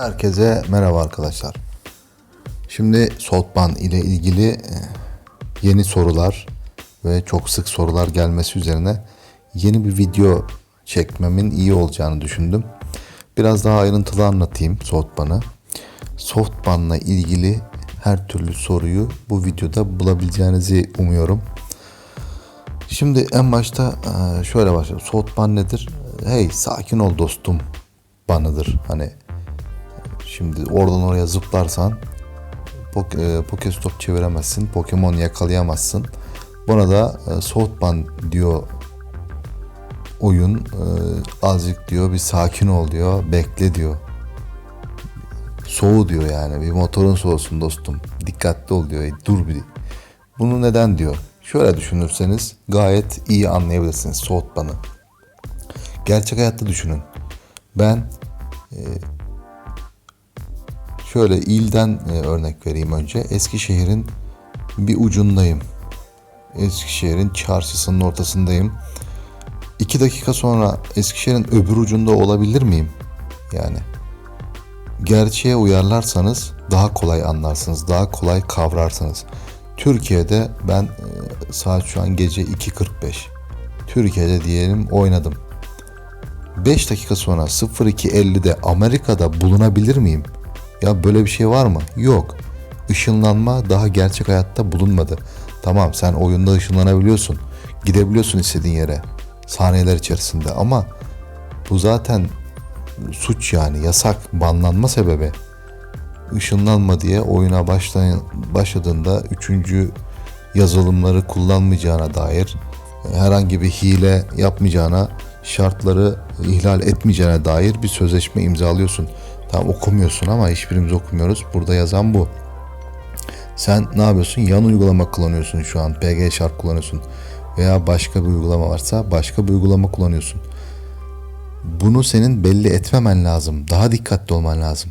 Herkese merhaba arkadaşlar. Şimdi Soğutban ile ilgili e, yeni sorular ve çok sık sorular gelmesi üzerine yeni bir video çekmemin iyi olacağını düşündüm. Biraz daha ayrıntılı anlatayım Soğutban'ı. Softban'la ilgili her türlü soruyu bu videoda bulabileceğinizi umuyorum. Şimdi en başta e, şöyle başlayalım. Soğutban nedir? Hey sakin ol dostum banıdır. Hani Şimdi oradan oraya zıplarsan e, Pokestop çeviremezsin. Pokemon yakalayamazsın. Buna da e, Soğutban diyor oyun. E, azıcık diyor bir sakin ol diyor. Bekle diyor. Soğu diyor yani. Bir motorun soğusun dostum. Dikkatli ol diyor. Dur bir. Bunu neden diyor? Şöyle düşünürseniz gayet iyi anlayabilirsiniz Soğutban'ı. Gerçek hayatta düşünün. Ben Şöyle ilden e, örnek vereyim önce. Eskişehir'in bir ucundayım. Eskişehir'in çarşısının ortasındayım. İki dakika sonra Eskişehir'in öbür ucunda olabilir miyim? Yani gerçeğe uyarlarsanız daha kolay anlarsınız, daha kolay kavrarsınız. Türkiye'de ben e, saat şu an gece 2.45. Türkiye'de diyelim oynadım. 5 dakika sonra 02.50'de Amerika'da bulunabilir miyim? Ya böyle bir şey var mı? Yok. Işınlanma daha gerçek hayatta bulunmadı. Tamam sen oyunda ışınlanabiliyorsun. Gidebiliyorsun istediğin yere. Saniyeler içerisinde ama bu zaten suç yani yasak banlanma sebebi. Işınlanma diye oyuna başlayan, başladığında üçüncü yazılımları kullanmayacağına dair herhangi bir hile yapmayacağına şartları ihlal etmeyeceğine dair bir sözleşme imzalıyorsun. Tam okumuyorsun ama hiçbirimiz okumuyoruz. Burada yazan bu. Sen ne yapıyorsun? Yan uygulama kullanıyorsun şu an. PG Sharp kullanıyorsun. Veya başka bir uygulama varsa başka bir uygulama kullanıyorsun. Bunu senin belli etmemen lazım. Daha dikkatli olman lazım.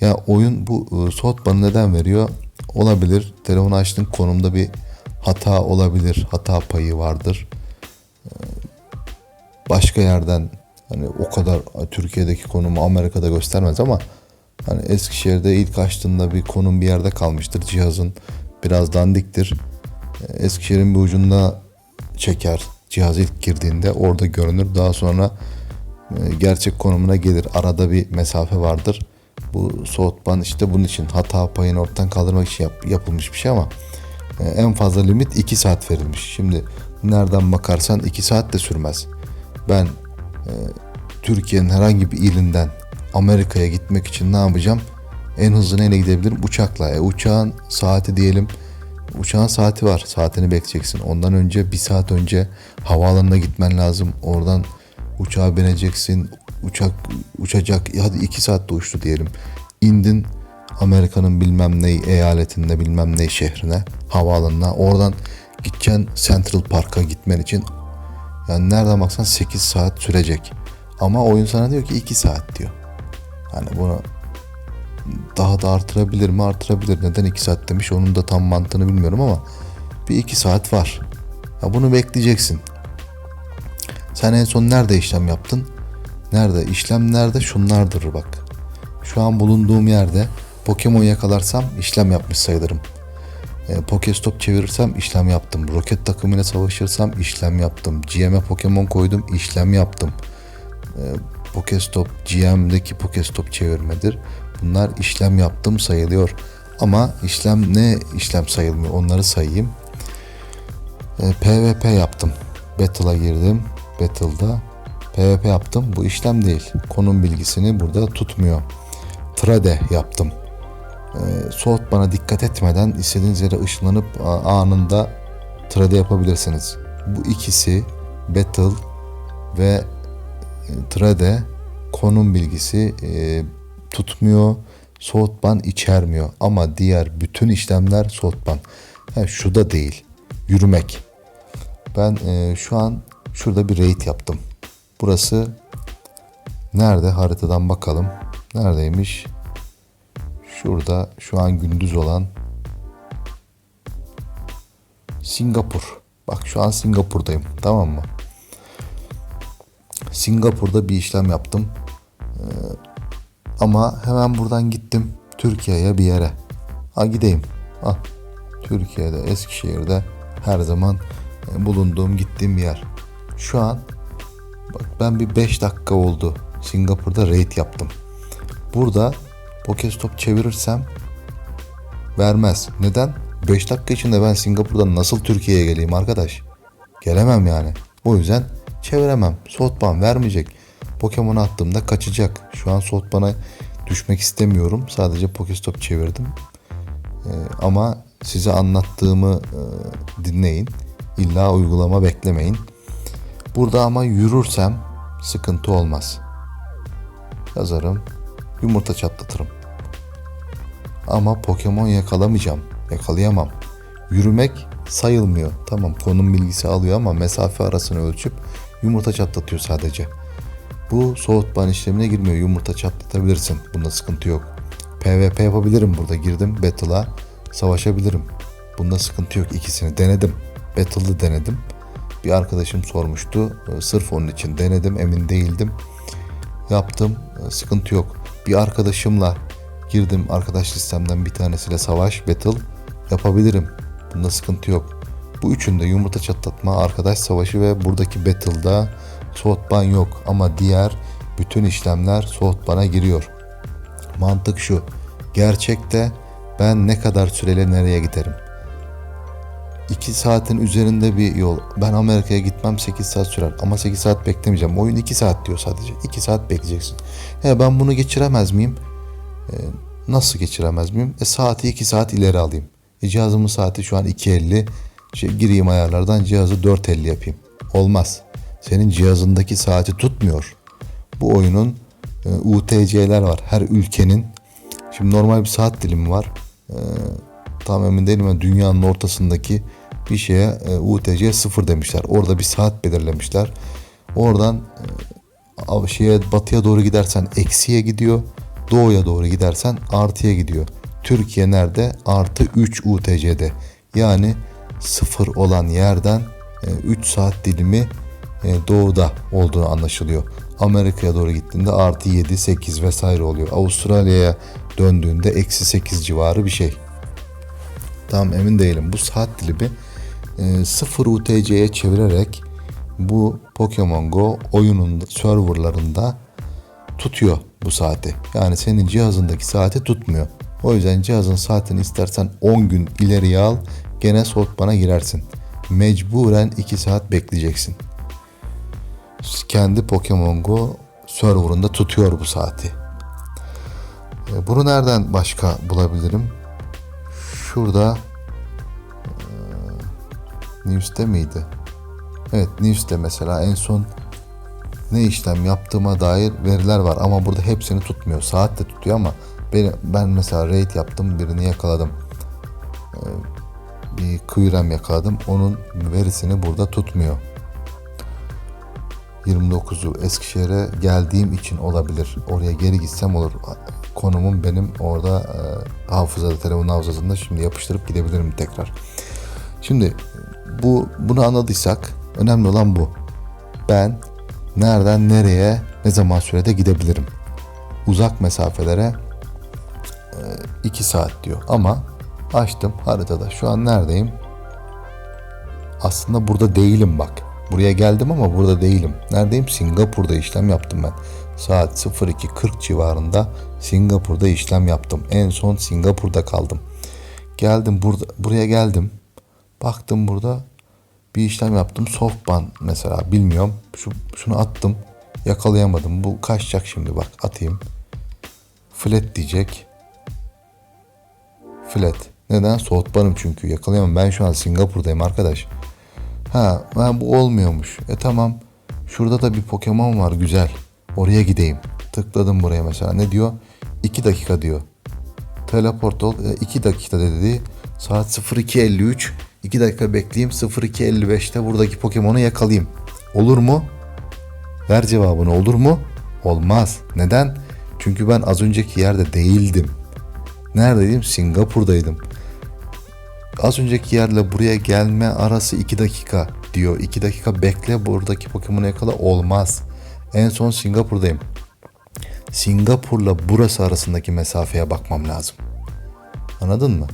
Ya oyun bu e, soğutmanı neden veriyor? Olabilir. Telefonu açtığın konumda bir hata olabilir. Hata payı vardır. E, başka yerden Hani o kadar Türkiye'deki konumu Amerika'da göstermez ama hani Eskişehir'de ilk açtığında bir konum bir yerde kalmıştır. Cihazın biraz dandiktir. Eskişehir'in bir ucunda çeker. Cihaz ilk girdiğinde orada görünür. Daha sonra e, gerçek konumuna gelir. Arada bir mesafe vardır. Bu soğutman işte bunun için hata payını ortadan kaldırmak için yap, yapılmış bir şey ama e, en fazla limit 2 saat verilmiş. Şimdi nereden bakarsan 2 saat de sürmez. Ben e, Türkiye'nin herhangi bir ilinden Amerika'ya gitmek için ne yapacağım? En hızlı neyle gidebilirim? Uçakla. E, uçağın saati diyelim. Uçağın saati var. Saatini bekleyeceksin. Ondan önce bir saat önce havaalanına gitmen lazım. Oradan uçağa bineceksin. Uçak uçacak. Hadi iki saatte uçtu diyelim. İndin Amerika'nın bilmem ne eyaletinde bilmem ne şehrine havaalanına. Oradan gideceksin Central Park'a gitmen için yani nereden baksan 8 saat sürecek. Ama oyun sana diyor ki 2 saat diyor. Hani bunu daha da artırabilir mi? Artırabilir. Neden 2 saat demiş? Onun da tam mantığını bilmiyorum ama bir 2 saat var. Ya bunu bekleyeceksin. Sen en son nerede işlem yaptın? Nerede? İşlem nerede? Şunlardır bak. Şu an bulunduğum yerde Pokemon yakalarsam işlem yapmış sayılırım. E, Pokestop çevirirsem işlem yaptım. Roket takımıyla savaşırsam işlem yaptım. GM'e Pokemon koydum işlem yaptım. E, Pokestop GM'deki Pokestop çevirmedir. Bunlar işlem yaptım sayılıyor. Ama işlem ne işlem sayılmıyor onları sayayım. E, PvP yaptım. Battle'a girdim. Battle'da PvP yaptım. Bu işlem değil. Konum bilgisini burada tutmuyor. Trade yaptım e, soğut bana dikkat etmeden istediğiniz yere ışınlanıp anında trade yapabilirsiniz. Bu ikisi battle ve trade konum bilgisi e, tutmuyor. Soğutban içermiyor ama diğer bütün işlemler soğutban. Ha, şu da değil. Yürümek. Ben e, şu an şurada bir raid yaptım. Burası nerede haritadan bakalım. Neredeymiş? Şurada şu an gündüz olan Singapur. Bak şu an Singapur'dayım. Tamam mı? Singapur'da bir işlem yaptım. Ee, Ama hemen buradan gittim Türkiye'ye bir yere. Ha gideyim. Ah Türkiye'de Eskişehir'de her zaman e, bulunduğum gittiğim bir yer. Şu an bak ben bir 5 dakika oldu Singapur'da raid yaptım. Burada Pokestop çevirirsem vermez. Neden? 5 dakika içinde ben Singapur'dan nasıl Türkiye'ye geleyim arkadaş? Gelemem yani. O yüzden çeviremem. Soğutban vermeyecek. Pokemon attığımda kaçacak. Şu an Soğutban'a düşmek istemiyorum. Sadece Pokestop çevirdim. Ee, ama size anlattığımı e, dinleyin. İlla uygulama beklemeyin. Burada ama yürürsem sıkıntı olmaz. Yazarım. Yumurta çatlatırım. Ama Pokemon yakalamayacağım. Yakalayamam. Yürümek sayılmıyor. Tamam konum bilgisi alıyor ama mesafe arasını ölçüp yumurta çatlatıyor sadece. Bu soğutma işlemine girmiyor. Yumurta çatlatabilirsin. Bunda sıkıntı yok. PvP yapabilirim burada. Girdim battle'a savaşabilirim. Bunda sıkıntı yok. İkisini denedim. Battle'ı denedim. Bir arkadaşım sormuştu. Ee, Sırf onun için denedim. Emin değildim. Yaptım. Ee, Sıkıntı yok. Bir arkadaşımla girdim. Arkadaş listemden bir tanesiyle savaş, battle yapabilirim. Bunda sıkıntı yok. Bu üçünde yumurta çatlatma, arkadaş savaşı ve buradaki battle'da soğutban yok. Ama diğer bütün işlemler soğutbana giriyor. Mantık şu. Gerçekte ben ne kadar süreli nereye giderim? 2 saatin üzerinde bir yol. Ben Amerika'ya gitmem 8 saat sürer. Ama 8 saat beklemeyeceğim. Oyun 2 saat diyor sadece. 2 saat bekleyeceksin. He ben bunu geçiremez miyim? Ee, nasıl geçiremez miyim? E, saati 2 saat ileri alayım. E, cihazımın saati şu an 2.50. Şey, gireyim ayarlardan cihazı 4.50 yapayım. Olmaz. Senin cihazındaki saati tutmuyor. Bu oyunun e, UTC'ler var. Her ülkenin Şimdi normal bir saat dilimi var. Ee, tam emin değilim ama dünyanın ortasındaki bir şeye e, UTC 0 demişler. Orada bir saat belirlemişler. Oradan e, şeye batıya doğru gidersen eksiye gidiyor. Doğuya doğru gidersen artıya gidiyor. Türkiye nerede? Artı 3 UTC'de. Yani sıfır olan yerden 3 saat dilimi e, doğuda olduğunu anlaşılıyor. Amerika'ya doğru gittiğinde artı 7, 8 vesaire oluyor. Avustralya'ya döndüğünde eksi 8 civarı bir şey. Tam emin değilim. Bu saat dilimi e, 0 UTC'ye çevirerek bu Pokemon Go oyunun serverlarında tutuyor bu saati. Yani senin cihazındaki saati tutmuyor. O yüzden cihazın saatini istersen 10 gün ileriye al gene soğutmana girersin. Mecburen 2 saat bekleyeceksin. Kendi Pokemon Go serverında tutuyor bu saati. E, Bunu nereden başka bulabilirim? Şurada e, News'te miydi? Evet News'te mesela en son ne işlem yaptığıma dair veriler var ama burada hepsini tutmuyor. Saat de tutuyor ama ben, ben mesela raid yaptım birini yakaladım. Bir kıyrem yakaladım. Onun verisini burada tutmuyor. 29'u Eskişehir'e geldiğim için olabilir. Oraya geri gitsem olur. Konumum benim orada e, hafızada, telefon hafızasında şimdi yapıştırıp gidebilirim tekrar. Şimdi bu bunu anladıysak önemli olan bu. Ben nereden nereye ne zaman sürede gidebilirim? Uzak mesafelere 2 saat diyor ama açtım haritada şu an neredeyim? Aslında burada değilim bak. Buraya geldim ama burada değilim. Neredeyim? Singapur'da işlem yaptım ben. Saat 02.40 civarında Singapur'da işlem yaptım. En son Singapur'da kaldım. Geldim burada buraya geldim. Baktım burada bir işlem yaptım. Softban mesela bilmiyorum. Şu, şunu attım. Yakalayamadım. Bu kaçacak şimdi bak atayım. Flat diyecek. Flat. Neden? Soğutmanım çünkü. Yakalayamam. Ben şu an Singapur'dayım arkadaş. Ha, ha bu olmuyormuş. E tamam. Şurada da bir Pokemon var güzel. Oraya gideyim. Tıkladım buraya mesela. Ne diyor? 2 dakika diyor. Teleport ol. 2 dakika dedi. Saat 02.53. 2 dakika bekleyeyim. 02.55'te buradaki Pokemon'u yakalayayım. Olur mu? Ver cevabını olur mu? Olmaz. Neden? Çünkü ben az önceki yerde değildim. Neredeydim? Singapur'daydım. Az önceki yerle buraya gelme arası 2 dakika diyor. 2 dakika bekle buradaki Pokemon'u yakala olmaz. En son Singapur'dayım. Singapur'la burası arasındaki mesafeye bakmam lazım. Anladın mı?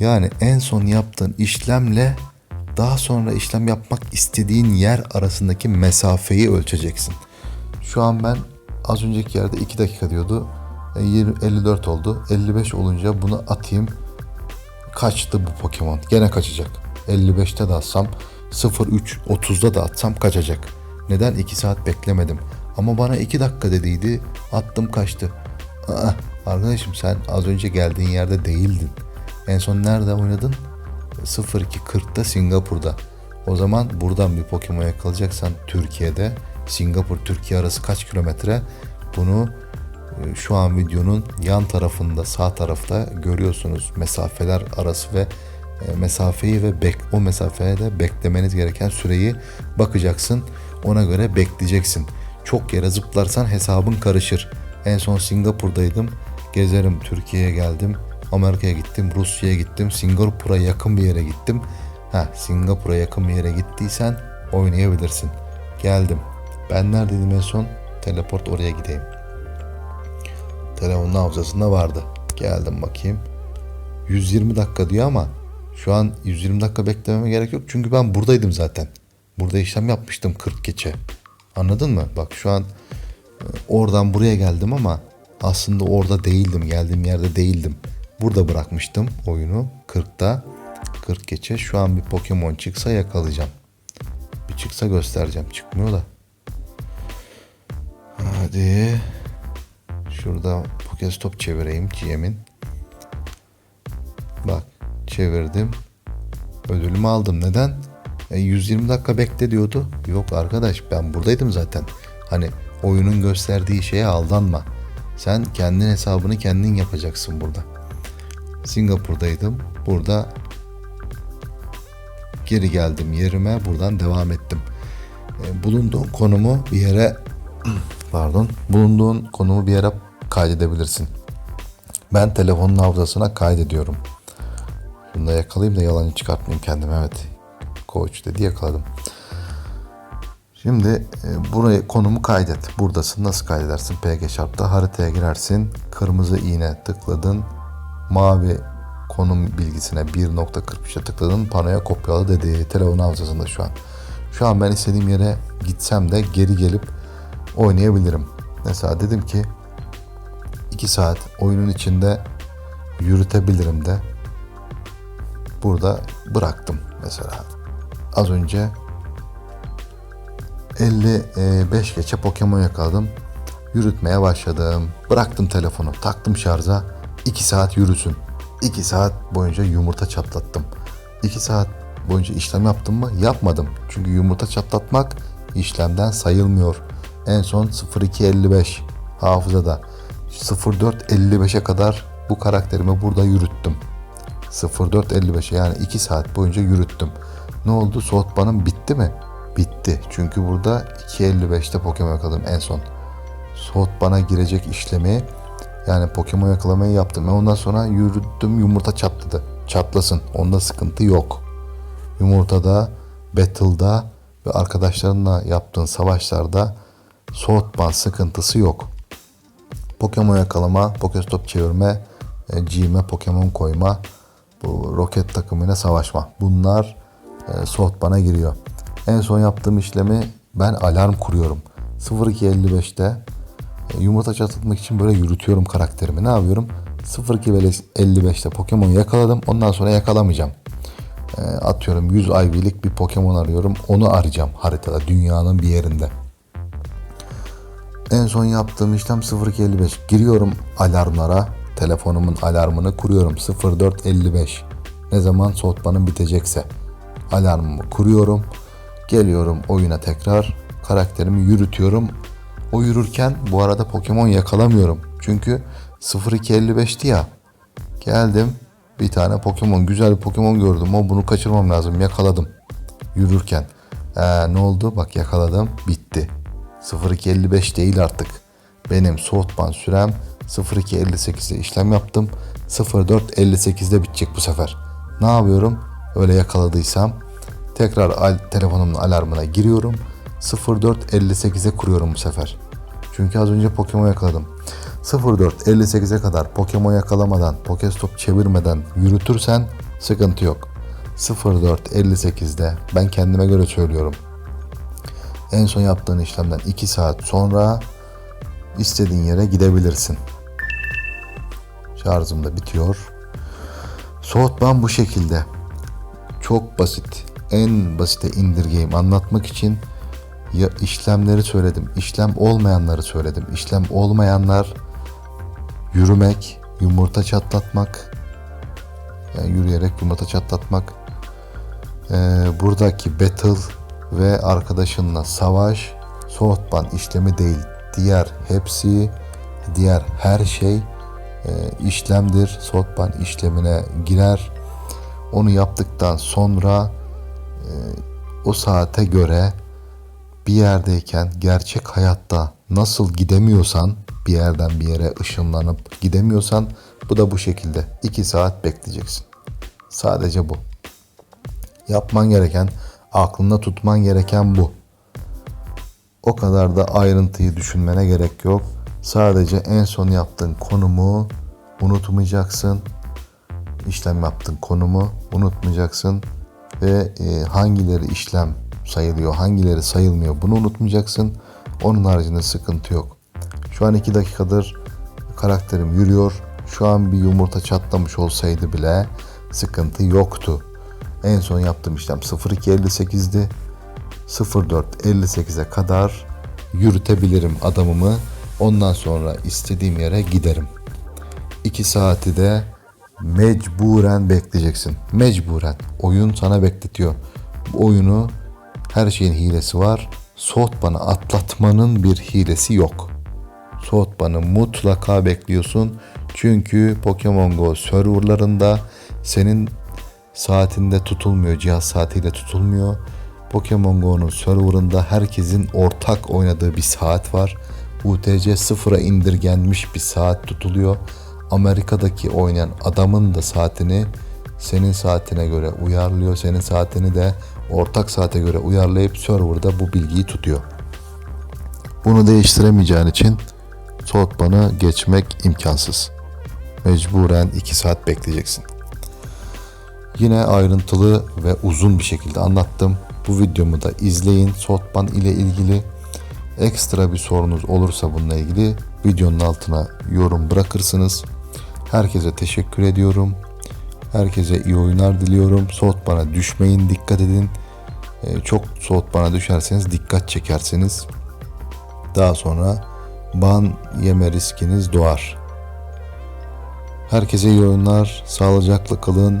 Yani en son yaptığın işlemle daha sonra işlem yapmak istediğin yer arasındaki mesafeyi ölçeceksin. Şu an ben az önceki yerde 2 dakika diyordu. E, 20, 54 oldu. 55 olunca bunu atayım. Kaçtı bu Pokemon. Gene kaçacak. 55'te de atsam 03 30'da da atsam kaçacak. Neden 2 saat beklemedim? Ama bana 2 dakika dediydi. Attım kaçtı. Aa, arkadaşım sen az önce geldiğin yerde değildin. En son nerede oynadın? 02.40'da Singapur'da. O zaman buradan bir Pokemon yakalayacaksan Türkiye'de Singapur Türkiye arası kaç kilometre? Bunu şu an videonun yan tarafında sağ tarafta görüyorsunuz mesafeler arası ve e, mesafeyi ve bek o mesafeye de beklemeniz gereken süreyi bakacaksın. Ona göre bekleyeceksin. Çok yere zıplarsan hesabın karışır. En son Singapur'daydım. Gezerim Türkiye'ye geldim. Amerika'ya gittim, Rusya'ya gittim, Singapur'a yakın bir yere gittim. Ha, Singapur'a yakın bir yere gittiysen oynayabilirsin. Geldim. Ben neredeydim en son? Teleport oraya gideyim. Telefonun hafızasında vardı. Geldim bakayım. 120 dakika diyor ama şu an 120 dakika beklememe gerek yok. Çünkü ben buradaydım zaten. Burada işlem yapmıştım 40 geçe. Anladın mı? Bak şu an e, oradan buraya geldim ama aslında orada değildim. Geldiğim yerde değildim. Burada bırakmıştım oyunu 40'ta. 40 geçe şu an bir Pokemon çıksa yakalayacağım. Bir çıksa göstereceğim. Çıkmıyor da. Hadi. Şurada Pokestop çevireyim GM'in. Bak çevirdim. Ödülümü aldım. Neden? E, 120 dakika bekle diyordu. Yok arkadaş ben buradaydım zaten. Hani oyunun gösterdiği şeye aldanma. Sen kendin hesabını kendin yapacaksın burada. Singapur'daydım. Burada geri geldim yerime. Buradan devam ettim. E, bulunduğun konumu bir yere pardon bulunduğun konumu bir yere kaydedebilirsin. Ben telefonun hafızasına kaydediyorum. Şunu da yakalayayım da yalan çıkartmayayım kendime evet. Coach dedi yakaladım. Şimdi e, buraya konumu kaydet. Buradasın. Nasıl kaydedersin? PG Sharp'ta haritaya girersin. Kırmızı iğne tıkladın. Mavi konum bilgisine 1.43'e tıkladın. Panoya kopyala dedi. Telefon hafızasında şu an. Şu an ben istediğim yere gitsem de geri gelip oynayabilirim. Mesela dedim ki 2 saat oyunun içinde yürütebilirim de burada bıraktım mesela. Az önce 55 geçe Pokemon yakaladım. Yürütmeye başladım. Bıraktım telefonu, taktım şarja. 2 saat yürüsün. 2 saat boyunca yumurta çatlattım. 2 saat boyunca işlem yaptım mı? Yapmadım. Çünkü yumurta çatlatmak işlemden sayılmıyor. En son 0255 hafızada 0455'e kadar bu karakterimi burada yürüttüm. 0455'e yani 2 saat boyunca yürüttüm. Ne oldu? Soğutmanım bitti mi? Bitti. Çünkü burada 2.55'te Pokemon yakaladım en son. Soğutmana girecek işlemi yani Pokemon yakalamayı yaptım. Ve ondan sonra yürüttüm yumurta çatladı. Çatlasın. Onda sıkıntı yok. Yumurtada, battle'da ve arkadaşlarınla yaptığın savaşlarda soğutma sıkıntısı yok. Pokemon yakalama, Pokestop çevirme, e, G'me Pokemon koyma, bu roket takımıyla savaşma. Bunlar e, soğutmana giriyor. En son yaptığım işlemi ben alarm kuruyorum. 0255'te e, yumurta çatlatmak için böyle yürütüyorum karakterimi. Ne yapıyorum? 0255'te Pokemon yakaladım. Ondan sonra yakalamayacağım. E, atıyorum 100 IV'lik bir Pokemon arıyorum. Onu arayacağım haritada dünyanın bir yerinde. En son yaptığım işlem 0255. Giriyorum alarmlara. Telefonumun alarmını kuruyorum. 0455. Ne zaman soğutmanın bitecekse. Alarmımı kuruyorum. Geliyorum oyuna tekrar. Karakterimi yürütüyorum. O yürürken bu arada Pokemon yakalamıyorum. Çünkü 0255'ti ya. Geldim. Bir tane Pokemon, güzel bir Pokemon gördüm. O bunu kaçırmam lazım. Yakaladım. Yürürken. Ee, ne oldu? Bak yakaladım. Bitti. 0255 değil artık. Benim soğutman sürem 0258'de işlem yaptım. 0458'de bitecek bu sefer. Ne yapıyorum? Öyle yakaladıysam tekrar al, telefonumun alarmına giriyorum. 0458'e kuruyorum bu sefer. Çünkü az önce Pokemon yakaladım. 04.58'e kadar Pokemon yakalamadan, Pokestop çevirmeden yürütürsen sıkıntı yok. 04.58'de ben kendime göre söylüyorum. En son yaptığın işlemden 2 saat sonra istediğin yere gidebilirsin. Şarjım da bitiyor. Soğutmam bu şekilde. Çok basit. En basite indirgeyim anlatmak için ya işlemleri söyledim. İşlem olmayanları söyledim. İşlem olmayanlar yürümek, yumurta çatlatmak, yani yürüyerek yumurta çatlatmak, ee, buradaki battle ve arkadaşınla savaş soğutman işlemi değil. Diğer hepsi, diğer her şey e, işlemdir. Soğutman işlemine girer. Onu yaptıktan sonra e, o saate göre bir yerdeyken gerçek hayatta nasıl gidemiyorsan bir yerden bir yere ışınlanıp gidemiyorsan bu da bu şekilde 2 saat bekleyeceksin. Sadece bu. Yapman gereken, aklında tutman gereken bu. O kadar da ayrıntıyı düşünmene gerek yok. Sadece en son yaptığın konumu unutmayacaksın. İşlem yaptığın konumu unutmayacaksın ve e, hangileri işlem sayılıyor, hangileri sayılmıyor bunu unutmayacaksın. Onun haricinde sıkıntı yok. Şu an 2 dakikadır karakterim yürüyor. Şu an bir yumurta çatlamış olsaydı bile sıkıntı yoktu. En son yaptığım işlem 02.58'di. 04.58'e kadar yürütebilirim adamımı. Ondan sonra istediğim yere giderim. 2 saati de mecburen bekleyeceksin. Mecburen. Oyun sana bekletiyor. Bu oyunu her şeyin hilesi var. Soğutmanı atlatmanın bir hilesi yok. Soğutmanı mutlaka bekliyorsun. Çünkü Pokemon Go serverlarında senin saatinde tutulmuyor. Cihaz saatiyle tutulmuyor. Pokemon Go'nun serverında herkesin ortak oynadığı bir saat var. UTC sıfıra indirgenmiş bir saat tutuluyor. Amerika'daki oynayan adamın da saatini senin saatine göre uyarlıyor. Senin saatini de ortak saate göre uyarlayıp serverda bu bilgiyi tutuyor. Bunu değiştiremeyeceğin için soğutmanı geçmek imkansız. Mecburen 2 saat bekleyeceksin. Yine ayrıntılı ve uzun bir şekilde anlattım. Bu videomu da izleyin. Soğutman ile ilgili ekstra bir sorunuz olursa bununla ilgili videonun altına yorum bırakırsınız. Herkese teşekkür ediyorum. Herkese iyi oyunlar diliyorum. Soğutmana düşmeyin, dikkat edin. Ee, çok soğutmana düşerseniz dikkat çekersiniz. Daha sonra ban yeme riskiniz doğar. Herkese iyi oyunlar, sağlıcakla kalın.